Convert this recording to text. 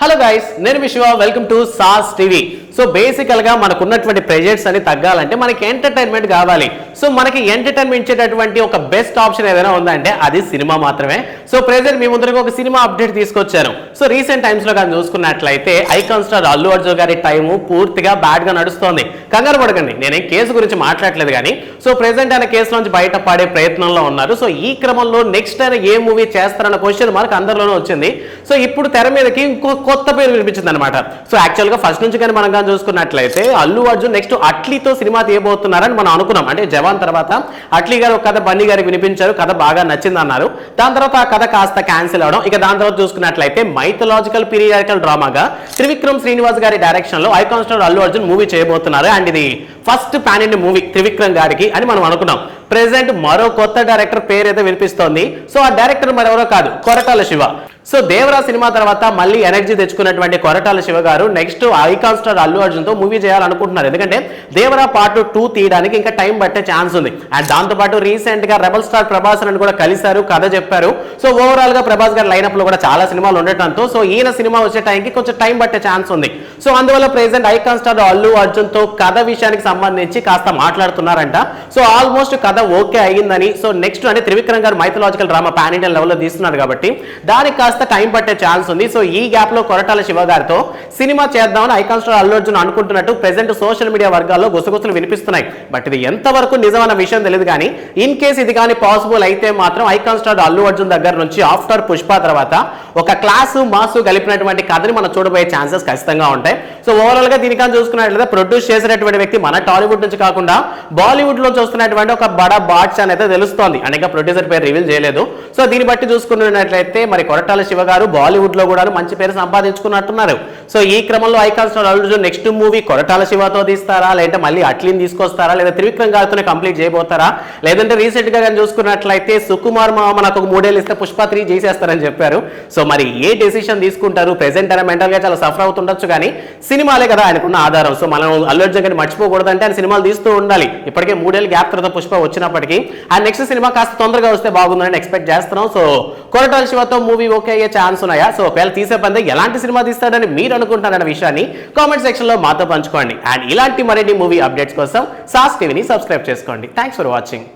Hello guys నేను మీ Shiva welcome to sass TV so బేసికల్గా మనకు ఉన్నటువంటి ప్రెజెంట్స్ అని తగ్గాలంటే మనకి ఎంటర్టైన్మెంట్ కావాలి. సో మనకి ఎంటర్టైన్మెంట్ ఇచ్చేటటువంటి ఒక బెస్ట్ ఆప్షన్ ఏదైనా ఉందంటే అది సినిమా మాత్రమే. సో ప్రెజెంట్ మీ ముందరకు ఒక సినిమా అప్డేట్ తీసుకొచ్చాను. సో రీసెంట్ టైమ్స్లో కానీ చూసుకున్నట్లయితే ఐకాన్ స్టార్ అల్లు అర్జున్ గారి టైము పూర్తిగా బ్యాడ్గా నడుస్తోంది. కంగారు పడకండి నేనేం కేసు గురించి మాట్లాడలేదు కానీ సో ప్రెసెంట్ ఆయన కేసు నుంచి బయట పడే ప్రయత్నంలో ఉన్నారు. సో ఈ క్రమంలో నెక్స్ట్ ఆయన ఏ మూవీ చేస్తారన్న క్వశ్చన్ మనకు అందరిలోనే వచ్చింది. సో ఇప్పుడు తెర మీదకి ఇంకో కొత్త పేరు వినిపించింది అనమాట సో యాక్చువల్గా ఫస్ట్ నుంచి కానీ మనం కానీ చూసుకున్నట్లయితే అల్లు అర్జున్ నెక్స్ట్ అట్లీతో సినిమా తీయబోతున్నారని మనం అనుకున్నాం. అంటే జవాన్ తర్వాత అట్లీ గారు ఒక కథ బన్నీ గారికి వినిపించారు కథ బాగా నచ్చింది అన్నారు దాని తర్వాత ఆ కథ కాస్త క్యాన్సిల్ అవడం. ఇక దాని తర్వాత చూసుకున్నట్లయితే మైథలాజికల్ పీరియాడికల్ డ్రామాగా త్రివిక్రమ్ శ్రీనివాస్ గారి డైరెక్షన్లో icon star Allu Arjun movie చేయబోతున్నారు. అండ్ ఇది first pan India movie Trivikram గారికి అని మనం అనుకున్నాం. ప్రెసెంట్ మరో కొత్త డైరెక్టర్ పేరు అయితే వినిపిస్తోంది. సో ఆ డైరెక్టర్ మరెవరో కాదు కొరటాల శివ. సో దేవరా సినిమా తర్వాత మళ్ళీ ఎనర్జీ తెచ్చుకున్నటువంటి Koratala Siva garu next icon star Allu అర్జున్తో movie చేయాలనుకుంటున్నారు. ఎందుకంటే దేవరా పార్ట్ టూ తీయడానికి ఇంకా టైం పట్టే ఛాన్స్ ఉంది. అండ్ దాంతో పాటు రీసెంట్గా రెబల్ స్టార్ ప్రభాస్ అని కూడా కలిశారు కథ చెప్పారు. సో ఓవరాల్గా ప్రభాస్ గారి లైనప్లో కూడా చాలా సినిమాలు ఉండటంతో సో ఈయన సినిమా వచ్చే టైంకి కొంచెం టైం పట్టే ఛాన్స్ ఉంది. సో అందువల్ల ప్రెసెంట్ ఐకాన్ స్టార్ అల్లు అర్జున్తో కథ విషయానికి సంబంధించి కాస్త మాట్లాడుతున్నారంట. సో ఆల్మోస్ట్ కథ ఓకే అయ్యిందని సో నెక్స్ట్ అంటే త్రివిక్రమ్ గారు మైథలాజికల్ డ్రామా పాన్ ఇండియన్ లెవెల్లో తీస్తున్నారు కాబట్టి దానికి కాస్త టైం పట్టే ఛాన్స్ ఉంది. సో ఈ గ్యాప్లో కొరటాల శివ గారితో సినిమా చేద్దామని ఐకాన్ స్టార్ అల్లు అర్జున్ అనుకుంటున్నట్టు ప్రెసెంట్ సోషల్ మీడియా వర్గాల్లో గుసగుసలు వినిపిస్తున్నాయి. బట్ ఇది ఎంతవరకు నిజమన్న విషయం తెలియదు కానీ ఇన్ కేస్ ఇది కానీ పాసిబుల్ అయితే మాత్రం ఐకాన్ స్టార్ అల్లు అర్జున్ దగ్గర నుంచి ఆఫ్టర్ పుష్ప తర్వాత ఒక క్లాసు మాసు కలిపినటువంటి కథని మనం చూడబోయే ఛాన్సెస్ ఖచ్చితంగా ఉంటాయి. సో ఓవరాల్గా దీనికని చూసుకున్నట్లయితే ప్రొడ్యూస్ చేసినటువంటి వ్యక్తి మన టాలీవుడ్ నుంచి కాకుండా బాలీవుడ్లో చూస్తున్నటువంటి ఒక బడా బాట్స్ అని తెలుస్తోంది. అనేక ప్రొడ్యూసర్ పేరు రివీల్ చేయలేదు. సో దీన్ని బట్టి చూసుకున్నట్లయితే మరి కొరటాల శివ గారు బాలీవుడ్లో కూడా మంచి పేరు సంపాదించుకున్నట్టున్నారు. సో ఈ క్రమంలో ఐకాన్స్ అల్లుడు నెక్స్ట్ మూవీ కొరటాల శివతో తీస్తారా? లేదంటే మళ్ళీ అట్లీని తీసుకొస్తారా? లేదా త్రివిక్రమ్ గారితోనే కంప్లీట్ చేయబోతారా? లేదంటే రీసెంట్గా కానీ చూసుకున్నట్లయితే సుకుమార్ మామ మనకు ఒక మూడేళ్ళు ఇస్తే పుష్ప త్రీ చేసేస్తారని చెప్పారు. సో మరి ఏ డెసిషన్ తీసుకుంటారు? ప్రెసెంట్ అయినా మెంటల్గా చాలా సఫర్ అవుతుండొచ్చు కానీ సినిమాలే కదా ఆయనకున్న ఆధారం. సో మనం అల్లు అర్జున్ గారిని మర్చిపోకూడదంటే ఆయన సినిమాలు తీస్తూ ఉండాలి. ఇప్పటికే మూడేళ్ళు గ్యాప్ తర్వాత పుష్ప వచ్చినప్పటికీ. ఆ నెక్స్ట్ సినిమా కాస్త తొందరగా వస్తే బాగుందని ఎక్స్పెక్ట్ చేస్తున్నాం. సో కొరటాల శివతో మూవీ ఓకే అయ్యే ఛాన్స్ ఉన్నాయా? సో ఒకవేళ తీసే పందే ఎలాంటి సినిమా తీస్తాడని మీరు అనుకుంటారన్న విషయాన్ని కామెంట్ సెక్షన్లో మాతో పంచుకోండి. అండ్ ఇలాంటి మరిన్ని మూవీ అప్డేట్స్ కోసం సాస్ టీవీని సబ్స్క్రైబ్ చేసుకోండి. Thanks for watching